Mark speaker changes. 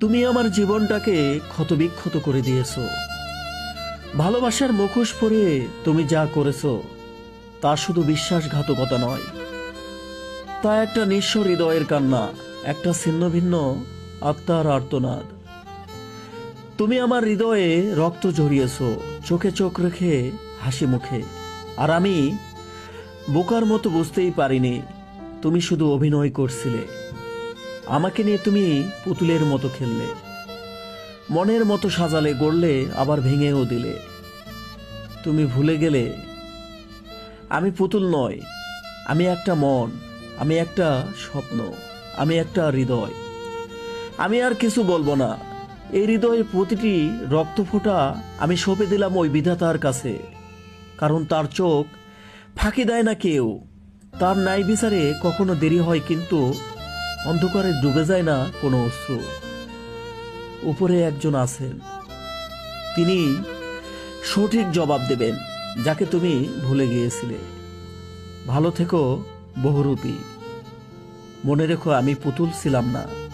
Speaker 1: তুমি আমার জীবনটাকে ক্ষতবিক্ষত করে দিয়েছ। ভালোবাসার মুখোশ পরে তুমি যা করেছ, তা শুধু বিশ্বাসঘাতকতা নয়। তা একটা নিঃস্ব হৃদয়ের কান্না, একটা ছিন্ন ভিন্ন আত্মার আর্তনাদ। তুমি আমার হৃদয়ে রক্ত ঝরিয়েছো চোখে চোখ রেখে হাসি মুখে। আর আমি বোকার মতো বুঝতেই পারিনি, তুমি শুধু অভিনয় করছিলে। আমাকে নিয়ে তুমি পুতুলের মতো খেললে। মনের মতো সাজালে, গড়লে, আবার ভেঙেও দিলে। তুমি ভুলে গেলে, আমি পুতুল নয়, আমি একটা মন, আমি একটা স্বপ্ন, আমি একটা হৃদয়। আমি আর কিছু বলব না, এই হৃদয়ের প্রতিটি রক্ত ফোঁটা আমি সঁপে দিলাম ওই বিধাতার কাছে। কারণ তার চোখ ফাঁকি দেয় না কেউ, তার ন্যায় বিচারে কখনো দেরি হয় কিন্তু অন্ধকারে ডুবে যায় না কোনো অশ্রু। উপরে একজন আছেন। তিনি সঠিক জবাব দেবেন, যাকে তুমি ভুলে গিয়েছিলে। ভালো থেকো, বহুরূপী। মনে রেখো, আমি পুতুল ছিলাম না।